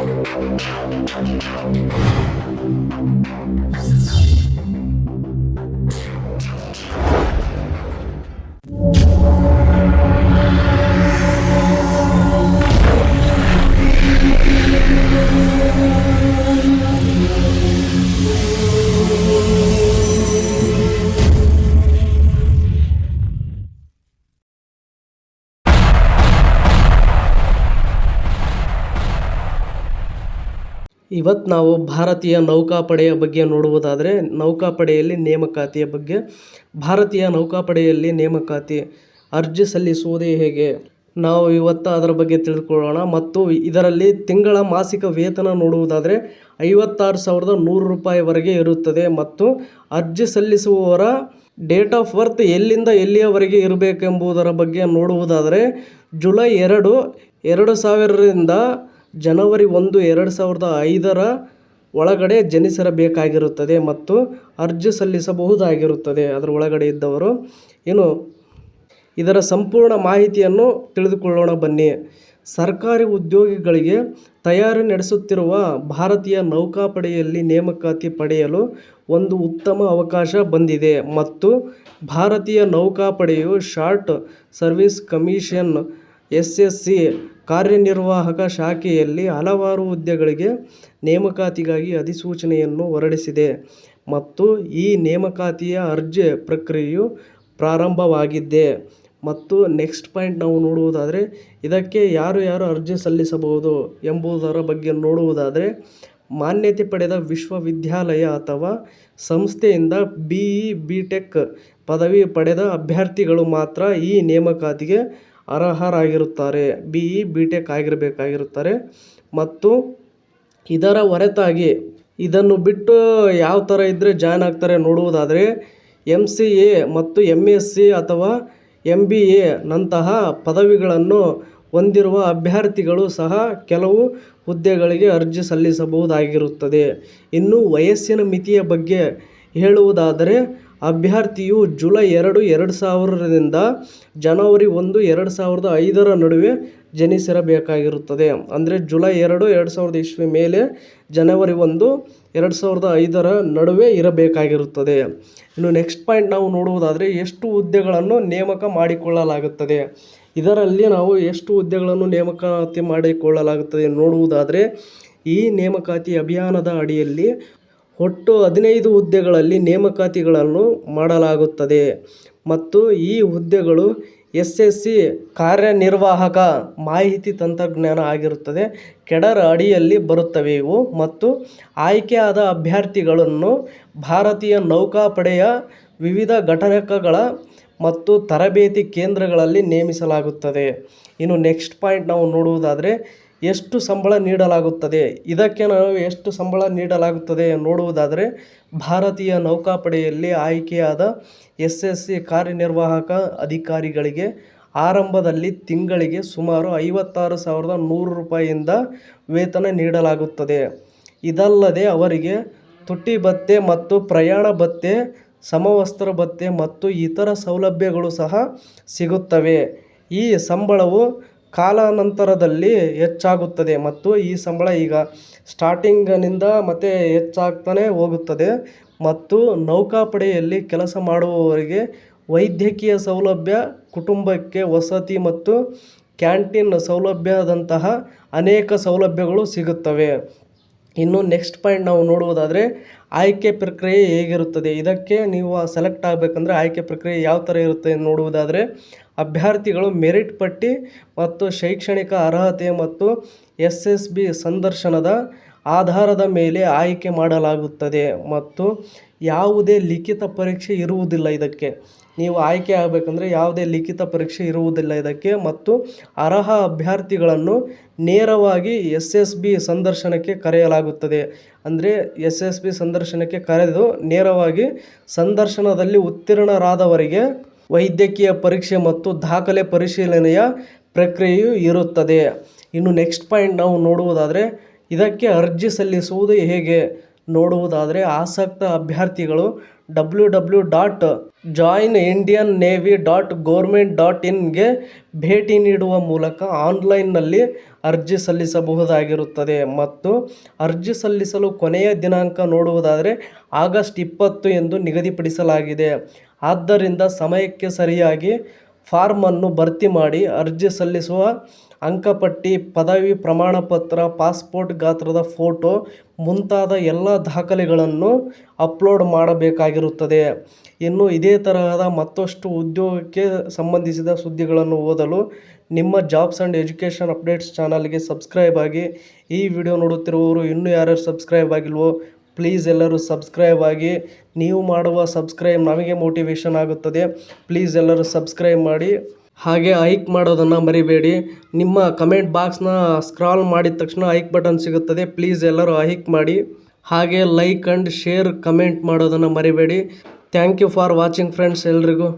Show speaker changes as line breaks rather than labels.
you ಇವತ್ತು ನಾವು ಭಾರತೀಯ ನೌಕಾಪಡೆಯ ಬಗ್ಗೆ ನೋಡುವುದಾದರೆ, ನೌಕಾಪಡೆಯಲ್ಲಿ ನೇಮಕಾತಿಯ ಬಗ್ಗೆ. ಭಾರತೀಯ ನೌಕಾಪಡೆಯಲ್ಲಿ ನೇಮಕಾತಿ ಅರ್ಜಿ ಸಲ್ಲಿಸುವುದು ಹೇಗೆ? ನಾವು ಇವತ್ತು ಅದರ ಬಗ್ಗೆ ತಿಳಿದುಕೊಳ್ಳೋಣ. ಮತ್ತು ಇದರಲ್ಲಿ ತಿಂಗಳ ಮಾಸಿಕ ವೇತನ ನೋಡುವುದಾದರೆ, ಐವತ್ತಾರು ಸಾವಿರದ ನೂರು ರೂಪಾಯಿವರೆಗೆ ಇರುತ್ತದೆ. ಮತ್ತು ಅರ್ಜಿ ಸಲ್ಲಿಸುವವರ ಡೇಟ್ ಆಫ್ ಬರ್ತ್ ಎಲ್ಲಿಂದ ಎಲ್ಲಿಯವರೆಗೆ ಇರಬೇಕೆಂಬುದರ ಬಗ್ಗೆ ನೋಡುವುದಾದರೆ, ಜುಲೈ ಎರಡು ಎರಡು ಸಾವಿರದಿಂದ ಜನವರಿ ಒಂದು, ಎರಡು ಸಾವಿರದ ಐದರ ಒಳಗಡೆ ಜನಿಸಿರಬೇಕಾಗಿರುತ್ತದೆ ಮತ್ತು ಅರ್ಜಿ ಸಲ್ಲಿಸಬಹುದಾಗಿರುತ್ತದೆ. ಅದರ ಒಳಗಡೆ ಇದ್ದವರು ಏನು ಇದರ ಸಂಪೂರ್ಣ ಮಾಹಿತಿಯನ್ನು ತಿಳಿದುಕೊಳ್ಳೋಣ ಬನ್ನಿ. ಸರ್ಕಾರಿ ಉದ್ಯೋಗಿಗಳಿಗೆ ತಯಾರಿ ನಡೆಸುತ್ತಿರುವ ಭಾರತೀಯ ನೌಕಾಪಡೆಯಲ್ಲಿ ನೇಮಕಾತಿ ಪಡೆಯಲು ಒಂದು ಉತ್ತಮ ಅವಕಾಶ ಬಂದಿದೆ ಮತ್ತು ಭಾರತೀಯ ನೌಕಾಪಡೆಯು short service commission S S C ಕಾರ್ಯನಿರ್ವಾಹಕ ಶಾಖೆಯಲ್ಲಿ ಹಲವಾರು ಹುದ್ದೆಗಳಿಗೆ ನೇಮಕಾತಿಗಾಗಿ ಅಧಿಸೂಚನೆಯನ್ನು ಹೊರಡಿಸಿದೆ ಮತ್ತು ಈ ನೇಮಕಾತಿಯ ಅರ್ಜಿ ಪ್ರಕ್ರಿಯೆಯು ಪ್ರಾರಂಭವಾಗಿದ್ದೆ. ಮತ್ತು ನೆಕ್ಸ್ಟ್ ಪಾಯಿಂಟ್ ನಾವು ನೋಡುವುದಾದರೆ, ಇದಕ್ಕೆ ಯಾರು ಯಾರು ಅರ್ಜಿ ಸಲ್ಲಿಸಬಹುದು ಎಂಬುದರ ಬಗ್ಗೆ ನೋಡುವುದಾದರೆ, ಮಾನ್ಯತೆ ಪಡೆದ ವಿಶ್ವವಿದ್ಯಾಲಯ ಅಥವಾ ಸಂಸ್ಥೆಯಿಂದ ಬಿ ಇ, ಬಿ ಟೆಕ್ ಪದವಿ ಪಡೆದ ಅಭ್ಯರ್ಥಿಗಳು ಮಾತ್ರ ಈ ನೇಮಕಾತಿಗೆ ಅರ್ಹರಾಗಿರುತ್ತಾರೆ. ಬಿ ಇ ಬಿ ಟೆಕ್ ಆಗಿರಬೇಕಾಗಿರುತ್ತಾರೆ. ಮತ್ತು ಇದರ ಹೊರತಾಗಿ ಇದನ್ನು ಬಿಟ್ಟು ಯಾವ ಥರ ಇದ್ದರೆ ಜಾಯ್ನ್ ಆಗ್ತಾರೆ ನೋಡುವುದಾದರೆ ಎಂ ಸಿ ಎ ಮತ್ತು ಎಂ ಎಸ್ ಸಿ ಅಥವಾ ಎಂ ಬಿ ಎ ನಂತಹ ಪದವಿಗಳನ್ನು ಹೊಂದಿರುವ ಅಭ್ಯರ್ಥಿಗಳು ಸಹ ಕೆಲವು ಹುದ್ದೆಗಳಿಗೆ ಅರ್ಜಿ ಸಲ್ಲಿಸಬಹುದಾಗಿರುತ್ತದೆ. ಇನ್ನು ವಯಸ್ಸಿನ ಮಿತಿಯ ಬಗ್ಗೆ ಹೇಳುವುದಾದರೆ ಅಭ್ಯರ್ಥಿಯು ಜುಲೈ ಎರಡು ಎರಡು ಸಾವಿರದಿಂದ ಜನವರಿ ಒಂದು, ಎರಡು ಸಾವಿರದ ಐದರ ನಡುವೆ ಜನಿಸಿರಬೇಕಾಗಿರುತ್ತದೆ. ಅಂದರೆ ಜುಲೈ ಎರಡು ಎರಡು ಸಾವಿರದ ಇಸ್ವಿ ಮೇಲೆ ಜನವರಿ ಒಂದು, ಎರಡು ಸಾವಿರದ ಐದರ ನಡುವೆ ಇರಬೇಕಾಗಿರುತ್ತದೆ. ಇನ್ನು ನೆಕ್ಸ್ಟ್ ಪಾಯಿಂಟ್ ನಾವು ನೋಡುವುದಾದರೆ ಎಷ್ಟು ಹುದ್ದೆಗಳನ್ನು ನೇಮಕ ಮಾಡಿಕೊಳ್ಳಲಾಗುತ್ತದೆ. ಇದರಲ್ಲಿ ನಾವು ಎಷ್ಟು ಹುದ್ದೆಗಳನ್ನು ನೇಮಕಾತಿ ಮಾಡಿಕೊಳ್ಳಲಾಗುತ್ತದೆ ನೋಡುವುದಾದರೆ ಈ ನೇಮಕಾತಿ ಅಭಿಯಾನದ ಅಡಿಯಲ್ಲಿ ಒಟ್ಟು ಹದಿನೈದು ಹುದ್ದೆಗಳಲ್ಲಿ ನೇಮಕಾತಿಗಳನ್ನು ಮಾಡಲಾಗುತ್ತದೆ ಮತ್ತು ಈ ಹುದ್ದೆಗಳು ಎಸ್ ಎಸ್ ಸಿ ಕಾರ್ಯನಿರ್ವಾಹಕ ಮಾಹಿತಿ ತಂತ್ರಜ್ಞಾನ ಆಗಿರುತ್ತದೆ. ಕೆಡರ್ ಅಡಿಯಲ್ಲಿ ಬರುತ್ತವೆ ಇವು ಮತ್ತು ಆಯ್ಕೆಯಾದ ಅಭ್ಯರ್ಥಿಗಳನ್ನು ಭಾರತೀಯ ನೌಕಾಪಡೆಯ ವಿವಿಧ ಘಟಕಗಳ ಮತ್ತು ತರಬೇತಿ ಕೇಂದ್ರಗಳಲ್ಲಿ ನೇಮಿಸಲಾಗುತ್ತದೆ. ಇನ್ನು ನೆಕ್ಸ್ಟ್ ಪಾಯಿಂಟ್ ನಾವು ನೋಡುವುದಾದರೆ ಎಷ್ಟು ಸಂಬಳ ನೀಡಲಾಗುತ್ತದೆ? ಇದಕ್ಕೆ ನಾವು ಎಷ್ಟು ಸಂಬಳ ನೀಡಲಾಗುತ್ತದೆ ನೋಡುವುದಾದರೆ, ಭಾರತೀಯ ನೌಕಾಪಡೆಯಲ್ಲಿ ಆಯ್ಕೆಯಾದ ಎಸ್ ಎಸ್ ಸಿ ಕಾರ್ಯನಿರ್ವಾಹಕ ಅಧಿಕಾರಿಗಳಿಗೆ ಆರಂಭದಲ್ಲಿ ತಿಂಗಳಿಗೆ ಸುಮಾರು ಐವತ್ತಾರು ಸಾವಿರದ ನೂರು ರೂಪಾಯಿಯಿಂದ ವೇತನ ನೀಡಲಾಗುತ್ತದೆ. ಇದಲ್ಲದೆ ಅವರಿಗೆ ತುಟ್ಟಿ ಭತ್ಯೆ ಮತ್ತು ಪ್ರಯಾಣ ಭತ್ಯೆ ಸಮವಸ್ತ್ರ ಭತ್ಯೆ ಮತ್ತು ಇತರ ಸೌಲಭ್ಯಗಳು ಸಹ ಸಿಗುತ್ತವೆ. ಈ ಸಂಬಳವು ಕಾಲಾನಂತರದಲ್ಲಿ ಹೆಚ್ಚಾಗುತ್ತದೆ ಮತ್ತು ಈ ಸಂಬಳ ಈಗ ಸ್ಟಾರ್ಟಿಂಗನಿಂದ ಮತ್ತೆ ಹೆಚ್ಚಾಗ್ತಾನೆ ಹೋಗುತ್ತದೆ ಮತ್ತು ನೌಕಾಪಡೆಯಲ್ಲಿ ಕೆಲಸ ಮಾಡುವವರಿಗೆ ವೈದ್ಯಕೀಯ ಸೌಲಭ್ಯ, ಕುಟುಂಬಕ್ಕೆ ವಸತಿ ಮತ್ತು ಕ್ಯಾಂಟೀನ್ ಸೌಲಭ್ಯದಂತಹ ಅನೇಕ ಸೌಲಭ್ಯಗಳು ಸಿಗುತ್ತವೆ. ಇನ್ನು ನೆಕ್ಸ್ಟ್ ಪಾಯಿಂಟ್ ನಾವು ನೋಡುವುದಾದರೆ ಆಯ್ಕೆ ಪ್ರಕ್ರಿಯೆ ಹೇಗಿರುತ್ತದೆ? ಇದಕ್ಕೆ ನೀವು ಸೆಲೆಕ್ಟ್ ಆಗಬೇಕಂದ್ರೆ ಆಯ್ಕೆ ಪ್ರಕ್ರಿಯೆ ಯಾವ ಥರ ಇರುತ್ತೆ ನೋಡುವುದಾದರೆ ಅಭ್ಯರ್ಥಿಗಳು ಮೆರಿಟ್ ಪಟ್ಟಿ ಮತ್ತು ಶೈಕ್ಷಣಿಕ ಅರ್ಹತೆ ಮತ್ತು ಎಸ್ ಎಸ್ ಬಿ ಸಂದರ್ಶನದ ಆಧಾರದ ಮೇಲೆ ಆಯ್ಕೆ ಮಾಡಲಾಗುತ್ತದೆ ಮತ್ತು ಯಾವುದೇ ಲಿಖಿತ ಪರೀಕ್ಷೆ ಇರುವುದಿಲ್ಲ ಇದಕ್ಕೆ. ನೀವು ಆಯ್ಕೆ ಆಗಬೇಕಂದ್ರೆ ಯಾವುದೇ ಲಿಖಿತ ಪರೀಕ್ಷೆ ಇರುವುದಿಲ್ಲ ಇದಕ್ಕೆ ಮತ್ತು ಅರ್ಹ ಅಭ್ಯರ್ಥಿಗಳನ್ನು ನೇರವಾಗಿ ಎಸ್ ಎಸ್ ಬಿ ಸಂದರ್ಶನಕ್ಕೆ ಕರೆಯಲಾಗುತ್ತದೆ. ಅಂದರೆ ಎಸ್ ಎಸ್ ಬಿ ಸಂದರ್ಶನಕ್ಕೆ ಕರೆದು ನೇರವಾಗಿ ಸಂದರ್ಶನದಲ್ಲಿ ಉತ್ತೀರ್ಣರಾದವರಿಗೆ ವೈದ್ಯಕೀಯ ಪರೀಕ್ಷೆ ಮತ್ತು ದಾಖಲೆ ಪರಿಶೀಲನೆಯ ಪ್ರಕ್ರಿಯೆಯು ಇರುತ್ತದೆ. ಇನ್ನು ನೆಕ್ಸ್ಟ್ ಪಾಯಿಂಟ್ ನಾವು ನೋಡುವುದಾದರೆ, ಇದಕ್ಕೆ ಅರ್ಜಿ ಸಲ್ಲಿಸುವುದು ಹೇಗೆ? ನೋಡುವುದಾದರೆ, ಆಸಕ್ತ ಅಭ್ಯರ್ಥಿಗಳು W W dot join Indian navy dot government dot ಇನ್ಗೆ ಭೇಟಿ ನೀಡುವ ಮೂಲಕ ಆನ್ಲೈನ್ನಲ್ಲಿ ಅರ್ಜಿ ಸಲ್ಲಿಸಬಹುದಾಗಿರುತ್ತದೆ. ಮತ್ತು ಅರ್ಜಿ ಸಲ್ಲಿಸಲು ಕೊನೆಯ ದಿನಾಂಕ ನೋಡುವುದಾದರೆ, ಆಗಸ್ಟ್ ಇಪ್ಪತ್ತು ಎಂದು ನಿಗದಿಪಡಿಸಲಾಗಿದೆ. ಆದ್ದರಿಂದ ಸಮಯಕ್ಕೆ ಸರಿಯಾಗಿ ಫಾರ್ಮನ್ನು ಭರ್ತಿ ಮಾಡಿ ಅರ್ಜಿ ಸಲ್ಲಿಸುವ ಅಂಕಪಟ್ಟಿ, ಪದವಿ ಪ್ರಮಾಣಪತ್ರ, ಪಾಸ್ಪೋರ್ಟ್ ಗಾತ್ರದ ಫೋಟೋ ಮುಂತಾದ ಎಲ್ಲ ದಾಖಲೆಗಳನ್ನು ಅಪ್ಲೋಡ್ ಮಾಡಬೇಕಾಗಿರುತ್ತದೆ. ಇನ್ನು ಇದೇ ತರಹದ ಮತ್ತಷ್ಟು ಉದ್ಯೋಗಕ್ಕೆ ಸಂಬಂಧಿಸಿದ ಸುದ್ದಿಗಳನ್ನು ಓದಲು ನಿಮ್ಮ ಜಾಬ್ಸ್ ಆ್ಯಂಡ್ ಎಜುಕೇಷನ್ ಅಪ್ಡೇಟ್ಸ್ ಚಾನಲ್ಗೆ ಸಬ್ಸ್ಕ್ರೈಬ್ ಆಗಿ ಈ ವಿಡಿಯೋ ನೋಡುತ್ತಿರುವವರು ಇನ್ನೂ ಯಾರ್ಯಾರು ಸಬ್ಸ್ಕ್ರೈಬ್ ಆಗಿಲ್ವೋ ಪ್ಲೀಸ್ ಎಲ್ಲರೂ ಸಬ್ಸ್ಕ್ರೈಬ್ ಆಗಿ ನೀವು ಮಾಡುವ ಸಬ್ಸ್ಕ್ರೈಬ್ ನಮಗೆ ಮೋಟಿವೇಶನ್ ಆಗುತ್ತದೆ. ಪ್ಲೀಸ್ ಎಲ್ಲರೂ ಸಬ್ಸ್ಕ್ರೈಬ್ ಮಾಡಿ. ಹಾಗೆ ಐಕ್ ಮಾಡೋದನ್ನು ಮರಿಬೇಡಿ. ನಿಮ್ಮ ಕಮೆಂಟ್ ಬಾಕ್ಸ್ನ ಸ್ಕ್ರಾಲ್ ಮಾಡಿದ ತಕ್ಷಣ ಐಕ್ ಬಟನ್ ಸಿಗುತ್ತದೆ. ಪ್ಲೀಸ್ ಎಲ್ಲರೂ ಐಕ್ ಮಾಡಿ. ಹಾಗೆ ಲೈಕ್ ಆ್ಯಂಡ್ ಶೇರ್ ಕಮೆಂಟ್ ಮಾಡೋದನ್ನು ಮರಿಬೇಡಿ. Thank you for watching friends ಎಲ್ರಿಗೂ.